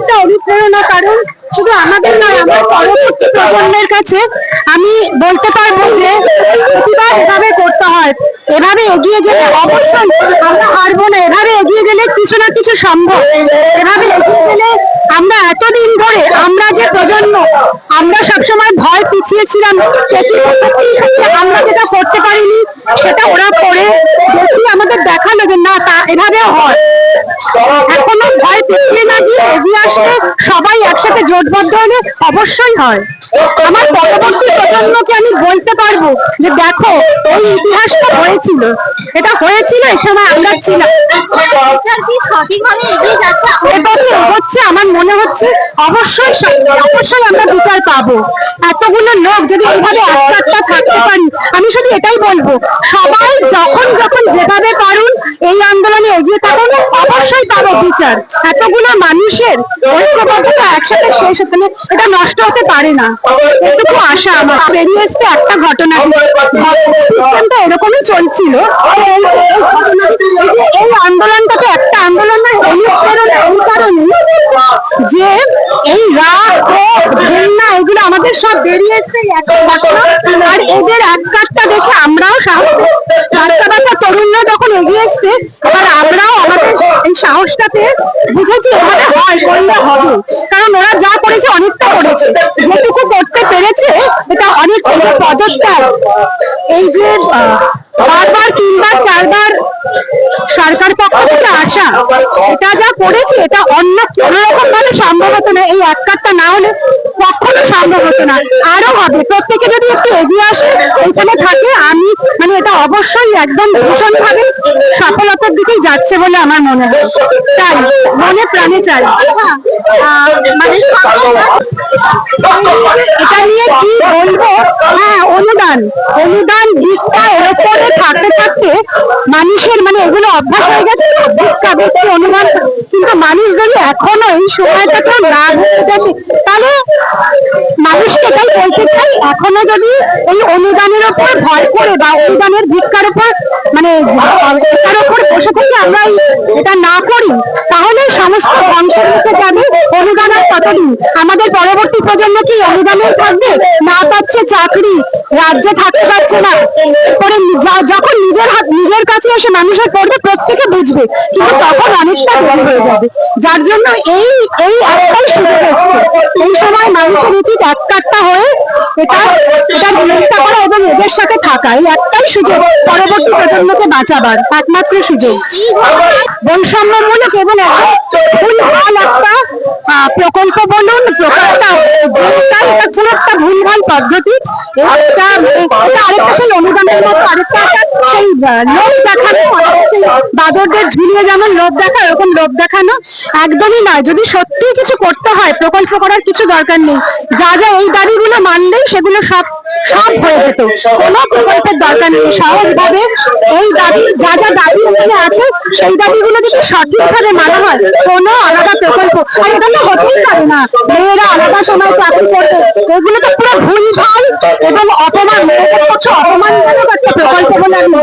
একটা অনুপ্রেরণা, কারণ শুধু আমাদের নয়, আমার পরবর্তী প্রজন্মের কাছে আমি বলতে পারব যে প্রতিবার এভাবে করতে হয়। এভাবে এগিয়ে গেলে অবশ্যই আমরা হারবো না। এভাবে এগিয়ে গেলে কিছু না কিছু সম্ভব। এভাবে এগিয়ে গেলে আমরা এতদিন ধরে, আমরা যে প্রজন্ম, আমরা সবসময় ভয় পিছিয়েছিলাম আমরা যেটা করতে পারিনি, সেটা ওরা করে। আমাদের দেখাল যে না, তা এভাবেও হয়। সবাই একসাথে হলে অবশ্যই হয়। আমার পরবর্তী আমি বলতে পারব যে দেখো, এই ইতিহাসটা হয়েছিল। এটা হয়েছিল, এখানে আমরা ছিলাম। কি সঠিকভাবে এগিয়ে যাচ্ছে এভাবে হচ্ছে আমার মনে হচ্ছে অবশ্যই অবশ্যই আমরা বিচার পাবো। এতগুলো লোক যদি এইভাবে একটা থাকতে পারি আমি শুধু এটাই বলব সবাই যখন যখন যেভাবে পারুন এই আন্দোলনে এগিয়ে থাকুন অবশ্যই পাবো বিচার। এতগুলো মানুষের ঐক্যবদ্ধতা একসাথে শেষ হতে মানে এটা নষ্ট হতে পারে না। এটুকু আশা আমার। বেরিয়ে এসছে একটা ঘটনা। সিস্টেমটা এরকমই চলছিল। এই যে এই ঘটনাটি- এই যে এই আন্দোলনটা তো একটা আন্দোলন না অনুপ্রেরণা এই কারণে যে এই রাগ ঘৃণা, এগুলো আমাদের সব বেরিয়ে এসছে আর এদের এক কাজটা দেখে আমরাও সাহস। বাচ্চা বাচ্চা তরুণরা যখন এগিয়ে এসছে এবার আমরাও আমাদের এই সাহসটাতে বুঝেছি এভাবে হয় করলে হবে কারণ ওরা যা করেছে, অনেকটা করেছে। যেটুকু করতে পেরেছে, এটা অনেক পদত্যাগ এই যে বারবার, তিনবার, চারবার সরকার পক্ষ থেকে আসা। এটা যা করেছে, এটা অন্য কোন রকম ভাবে সম্ভব হতো না। এই এক কার্ডটা না হলে কখনো সম্ভব হতো না। আরও হবে। প্রত্যেকে যদি একটু এগিয়ে আসে এখানে থাকে। আমি এটা অবশ্যই একদম ভীষণ ভাবে সফলতার দিকেই যাচ্ছে বলে আমার মনে হয়। তাই মনে প্রাণে চাই। হ্যাঁ, মানে এটা নিয়ে কি বলব? হ্যাঁ অনুদান। অনুদান দিকটা এর উপরে থাকতে থাকতে মানুষের মানে এগুলো অভ্যাস হয়ে গেছে ভিক্ষা ভিক্ষি অনুদান। কিন্তু মানুষ যদি এখনও এই সময়টাকে না বুঝতে দেখে তাহলে মানুষকে এটাই বলতে চাই এখনও যদি এই অনুদানের উপর ভয় করে বা অনুদানের ভিক্ষার উপর মানে এটার উপর বসে থেকে আমরা এটা না করি, তাহলে সমস্ত ধ্বংসের মুখে যাবে অনুদান আর কতদিন আমাদের পরবর্তী প্রজন্ম কি অনুদানেই থাকবে? না পাচ্ছে চাকরি, রাজ্যে থাকতে পারছে না। পরে যা- যখন নিজের হাত নিজের কাছে এসে মানুষের পড়বে, প্রত্যেকে বুঝবে। কিন্তু তখন হয়ে যাবে। যার জন্য এই এই একটাই সুযোগ এসছে এই সময় মানুষের উচিত এক কাটটা হয়ে এটা এটা বিরোধিতা করা এবং সাথে থাকা এই একটাই সুযোগ, পরবর্তী প্রজন্মকে বাঁচাবার একমাত্র সুযোগ। বৈষম্যমূলক এবং একটা প্রকল্প বলুন একটা ভুলভাল পদ্ধতি আরেকটা সেই অনুদানের মতো আরেকটা সেই লোভ দেখানো বাদরদের ঝুলিয়ে যেমন লোভ দেখা, এরকম লোভ দেখানো একদমই নয়। যদি সত্যি কিছু করতে হয়, প্রকল্প করার কিছু দরকার নেই, যা যা এই দাবিগুলো মানলেই সেগুলো সব সব হয়ে যেত। কোনো প্রকল্পের দরকার নেই। সহজভাবে এই দাবি, যা যা দাবি আছে, সেই দাবিগুলো যদি সঠিকভাবে মানা হয়, কোনো আলাদা প্রকল্প, আর এটা তো হতেই পারে না। মেয়েরা আলাদা সময় চাকরি করবে। এগুলো তো পুরো ভুল ভালো এবং অপমান। মেয়েদের পক্ষে অপমানজনক একটা প্রকল্প বলে আমি।